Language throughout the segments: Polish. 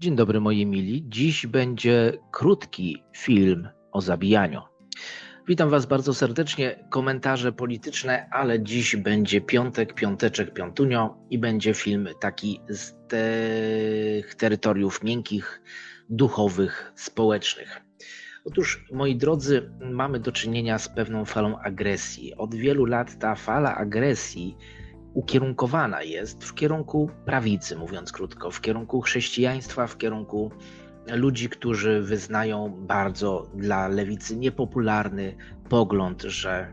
Dzień dobry moi mili. Dziś będzie krótki film o zabijaniu. Witam Was bardzo serdecznie. Komentarze polityczne, ale dziś będzie piątek, piąteczek, piątunio i będzie film taki z tych terytoriów miękkich, duchowych, społecznych. Otóż, moi drodzy, mamy do czynienia z pewną falą agresji. Od wielu lat ta fala agresji ukierunkowana jest w kierunku prawicy, mówiąc krótko, w kierunku chrześcijaństwa, w kierunku ludzi, którzy wyznają bardzo dla lewicy niepopularny pogląd, że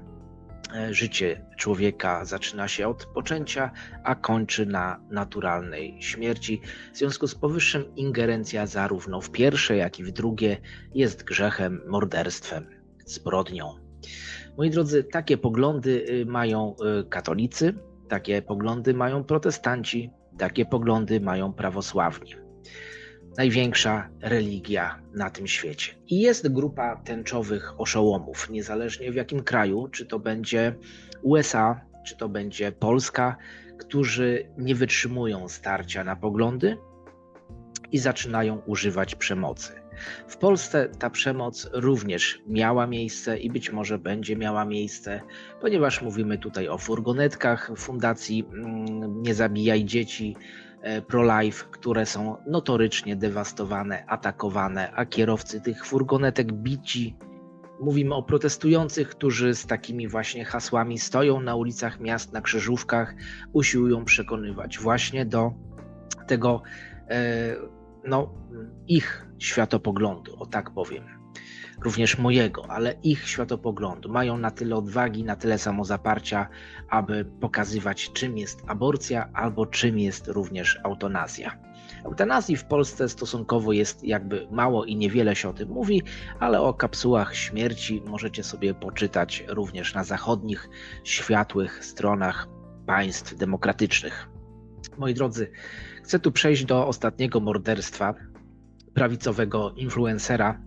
e, życie człowieka zaczyna się od poczęcia, a kończy na naturalnej śmierci. W związku z powyższym ingerencja zarówno w pierwsze, jak i w drugie jest grzechem, morderstwem, zbrodnią. Moi drodzy, takie poglądy y, mają y, katolicy, takie poglądy mają protestanci, takie poglądy mają prawosławni. Największa religia na tym świecie. I jest grupa tęczowych oszołomów, niezależnie w jakim kraju, czy to będzie USA, czy to będzie Polska, którzy nie wytrzymują starcia na poglądy i zaczynają używać przemocy. W Polsce ta przemoc również miała miejsce i być może będzie miała miejsce, ponieważ mówimy tutaj o furgonetkach Fundacji mm, Nie Zabijaj Dzieci e, pro-life, które są notorycznie dewastowane, atakowane, a kierowcy tych furgonetek bici. Mówimy o protestujących, którzy z takimi właśnie hasłami stoją na ulicach miast, na krzyżówkach, usiłują przekonywać właśnie do tego e, no, ich światopoglądu, o tak powiem, również mojego, ale ich światopoglądu. Mają na tyle odwagi, na tyle samozaparcia, aby pokazywać, czym jest aborcja albo czym jest również eutanazja. Eutanazji w Polsce stosunkowo jest jakby mało i niewiele się o tym mówi, ale o kapsułach śmierci możecie sobie poczytać również na zachodnich, światłych stronach państw demokratycznych. Moi drodzy, chcę tu przejść do ostatniego morderstwa, prawicowego influencera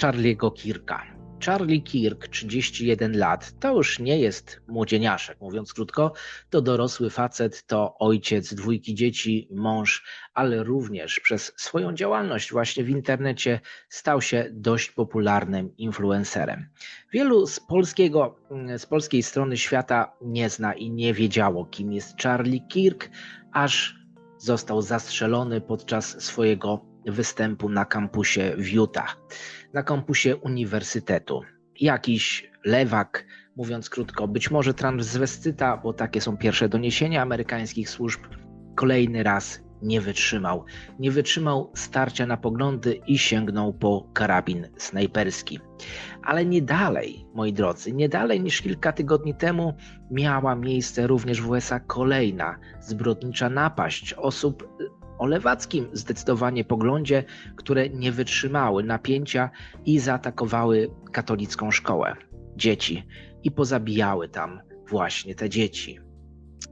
Charlie'ego Kirka. Charlie Kirk, 31 lat, to już nie jest młodzieniaszek, mówiąc krótko, to dorosły facet, to ojciec dwójki dzieci, mąż, ale również przez swoją działalność właśnie w internecie stał się dość popularnym influencerem. Wielu z polskiego, z polskiej strony świata nie zna i nie wiedziało, kim jest Charlie Kirk, aż został zastrzelony podczas swojego występu na kampusie w Utah, na kampusie uniwersytetu. Jakiś lewak, mówiąc krótko, być może transwestyta, bo takie są pierwsze doniesienia amerykańskich służb, kolejny raz nie wytrzymał. Nie wytrzymał starcia na poglądy i sięgnął po karabin snajperski. Ale nie dalej, moi drodzy, nie dalej niż kilka tygodni temu miała miejsce również w USA kolejna zbrodnicza napaść osób o lewackim zdecydowanie poglądzie, które nie wytrzymały napięcia i zaatakowały katolicką szkołę, dzieci i pozabijały tam właśnie te dzieci.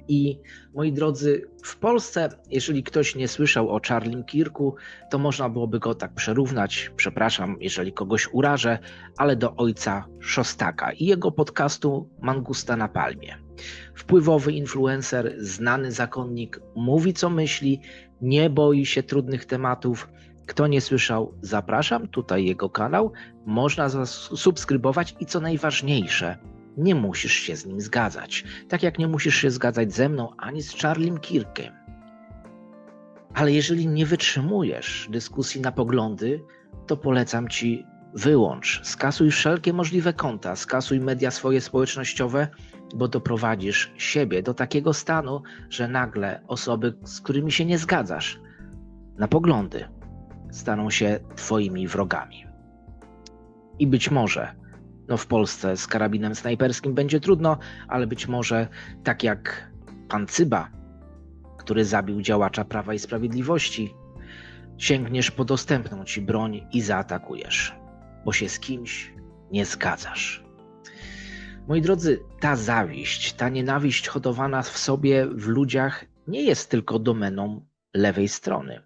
I moi drodzy, w Polsce, jeżeli ktoś nie słyszał o Charlie Kirku, to można byłoby go tak przerównać, przepraszam, jeżeli kogoś urażę, ale do ojca Szostaka i jego podcastu Mangusta na Palmie. Wpływowy influencer, znany zakonnik, mówi co myśli, nie boi się trudnych tematów. Kto nie słyszał, zapraszam, tutaj jego kanał, można subskrybować i co najważniejsze, nie musisz się z nim zgadzać. Tak jak nie musisz się zgadzać ze mną ani z Charliem Kirkiem. Ale jeżeli nie wytrzymujesz dyskusji na poglądy, to polecam ci wyłącz, skasuj wszelkie możliwe konta, skasuj media swoje społecznościowe, bo doprowadzisz siebie do takiego stanu, że nagle osoby, z którymi się nie zgadzasz na poglądy, staną się twoimi wrogami. I być może no w Polsce z karabinem snajperskim będzie trudno, ale być może tak jak pan Cyba, który zabił działacza Prawa i Sprawiedliwości, sięgniesz po dostępną ci broń i zaatakujesz, bo się z kimś nie zgadzasz. Moi drodzy, ta zawiść, ta nienawiść hodowana w sobie w ludziach nie jest tylko domeną lewej strony.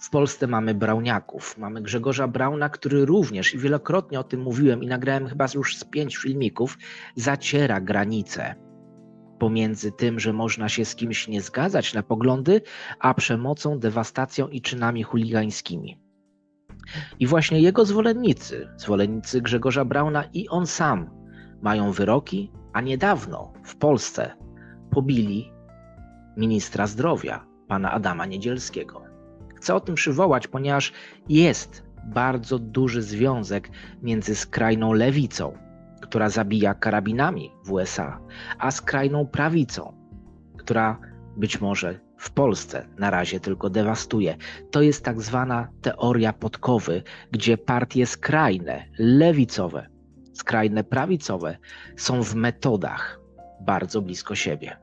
W Polsce mamy Brauniaków, mamy Grzegorza Brauna, który również, i wielokrotnie o tym mówiłem i nagrałem chyba już z pięć filmików, zaciera granice pomiędzy tym, że można się z kimś nie zgadzać na poglądy, a przemocą, dewastacją i czynami chuligańskimi. I właśnie jego zwolennicy, zwolennicy Grzegorza Brauna i on sam mają wyroki, a niedawno w Polsce pobili ministra zdrowia, pana Adama Niedzielskiego. Chcę o tym przywołać, ponieważ jest bardzo duży związek między skrajną lewicą, która zabija karabinami w USA, a skrajną prawicą, która być może w Polsce na razie tylko dewastuje. To jest tak zwana teoria podkowy, gdzie partie skrajne, lewicowe, skrajne prawicowe są w metodach bardzo blisko siebie.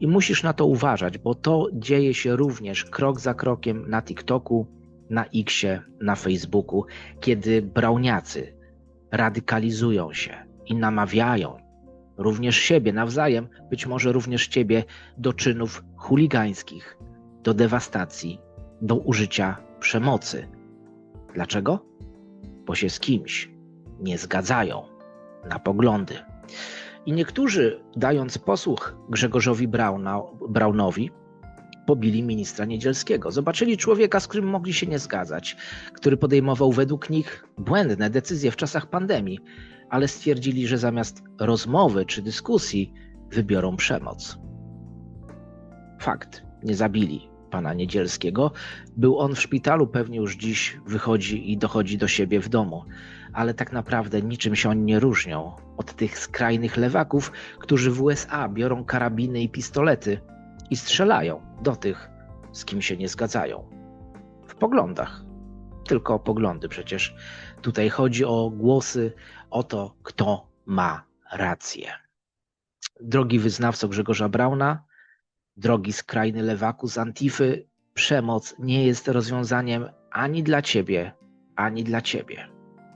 I musisz na to uważać, bo to dzieje się również krok za krokiem na TikToku, na Xie, na Facebooku, kiedy brauniacy radykalizują się i namawiają również siebie nawzajem, być może również ciebie, do czynów chuligańskich, do dewastacji, do użycia przemocy. Dlaczego? Bo się z kimś nie zgadzają na poglądy. I niektórzy, dając posłuch Grzegorzowi Brauna, Braunowi, pobili ministra Niedzielskiego. Zobaczyli człowieka, z którym mogli się nie zgadzać, który podejmował według nich błędne decyzje w czasach pandemii, ale stwierdzili, że zamiast rozmowy czy dyskusji wybiorą przemoc. Fakt, nie zabili pana Niedzielskiego. Był on w szpitalu, pewnie już dziś wychodzi i dochodzi do siebie w domu, ale tak naprawdę niczym się oni nie różnią od tych skrajnych lewaków, którzy w USA biorą karabiny i pistolety i strzelają do tych, z kim się nie zgadzają. W poglądach. Tylko o poglądy przecież. Tutaj chodzi o głosy, o to, kto ma rację. Drogi wyznawco Grzegorza Brauna, drogi skrajny lewaku z Antify, przemoc nie jest rozwiązaniem ani dla ciebie, ani dla ciebie,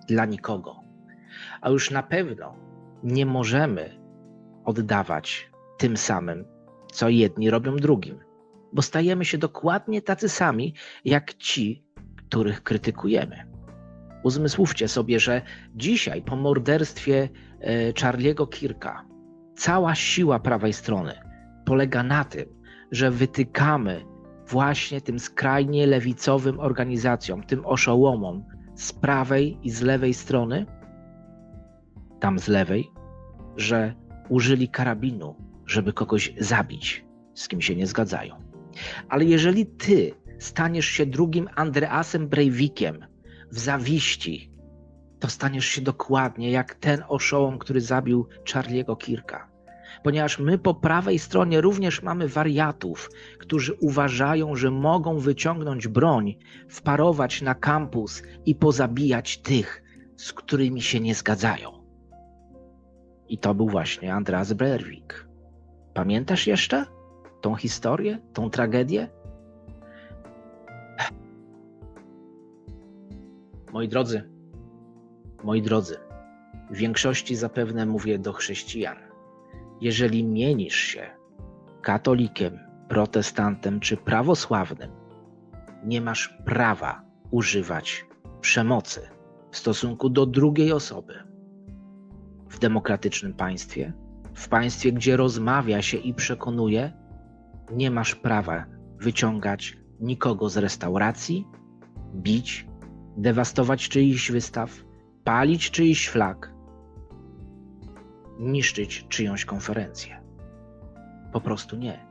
dla nikogo. A już na pewno nie możemy oddawać tym samym, co jedni robią drugim, bo stajemy się dokładnie tacy sami, jak ci, których krytykujemy. Uzmysłówcie sobie, że dzisiaj po morderstwie e, Charliego Kirka cała siła prawej strony polega na tym, że wytykamy właśnie tym skrajnie lewicowym organizacjom, tym oszołomom z prawej i z lewej strony, tam z lewej, że użyli karabinu, żeby kogoś zabić, z kim się nie zgadzają. Ale jeżeli ty staniesz się drugim Andreasem Breivikiem w zawiści, to staniesz się dokładnie jak ten oszołom, który zabił Charliego Kirka ponieważ my po prawej stronie również mamy wariatów, którzy uważają, że mogą wyciągnąć broń, wparować na kampus i pozabijać tych, z którymi się nie zgadzają. I to był właśnie Andreas Breivik. Pamiętasz jeszcze tą historię, tą tragedię? Moi drodzy, moi drodzy, w większości zapewne mówię do chrześcijan jeżeli mienisz się katolikiem, protestantem czy prawosławnym, nie masz prawa używać przemocy w stosunku do drugiej osoby. W demokratycznym państwie, w państwie, gdzie rozmawia się i przekonuje, nie masz prawa wyciągać nikogo z restauracji, bić, dewastować czyichś wystaw, palić czyichś flag, niszczyć czyjąś konferencję. Po prostu nie.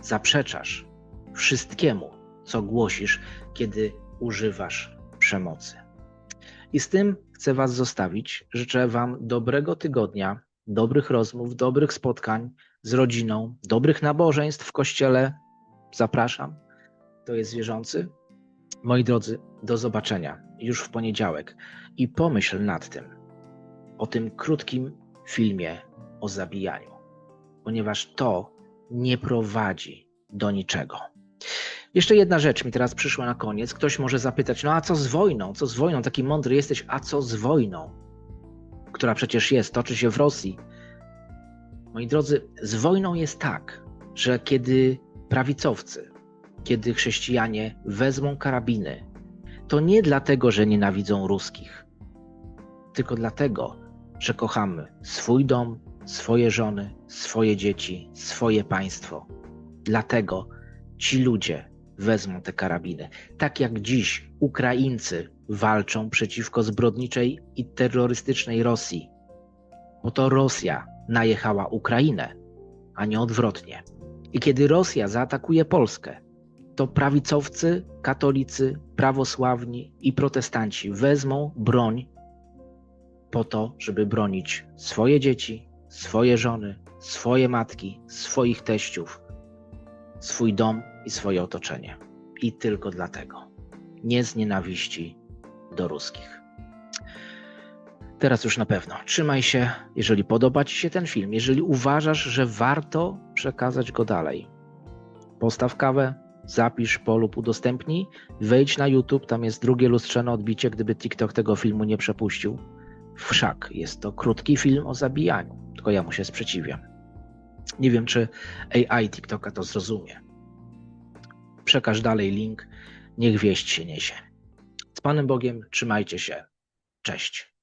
Zaprzeczasz wszystkiemu, co głosisz, kiedy używasz przemocy. I z tym chcę Was zostawić. Życzę Wam dobrego tygodnia, dobrych rozmów, dobrych spotkań z rodziną, dobrych nabożeństw w kościele. Zapraszam. To jest wierzący. Moi drodzy, do zobaczenia już w poniedziałek i pomyśl nad tym, o tym krótkim filmie o zabijaniu, ponieważ to nie prowadzi do niczego. Jeszcze jedna rzecz mi teraz przyszła na koniec. Ktoś może zapytać: No a co z wojną? Co z wojną? Taki mądry jesteś, a co z wojną? Która przecież jest, toczy się w Rosji. Moi drodzy, z wojną jest tak, że kiedy prawicowcy, kiedy chrześcijanie wezmą karabiny, to nie dlatego, że nienawidzą ruskich, tylko dlatego, że kochamy swój dom, swoje żony, swoje dzieci, swoje państwo. Dlatego ci ludzie wezmą te karabiny. Tak jak dziś Ukraińcy walczą przeciwko zbrodniczej i terrorystycznej Rosji, bo to Rosja najechała Ukrainę, a nie odwrotnie. I kiedy Rosja zaatakuje Polskę, to prawicowcy, katolicy, prawosławni i protestanci wezmą broń po to, żeby bronić swoje dzieci, swoje żony, swoje matki, swoich teściów, swój dom i swoje otoczenie. I tylko dlatego. Nie z nienawiści do ruskich. Teraz już na pewno. Trzymaj się, jeżeli podoba Ci się ten film, jeżeli uważasz, że warto przekazać go dalej. Postaw kawę, zapisz po lub udostępnij, wejdź na YouTube, tam jest drugie lustrzane odbicie, gdyby TikTok tego filmu nie przepuścił. Wszak jest to krótki film o zabijaniu, tylko ja mu się sprzeciwiam. Nie wiem, czy AI TikToka to zrozumie. Przekaż dalej link, niech wieść się niesie. Z Panem Bogiem trzymajcie się. Cześć.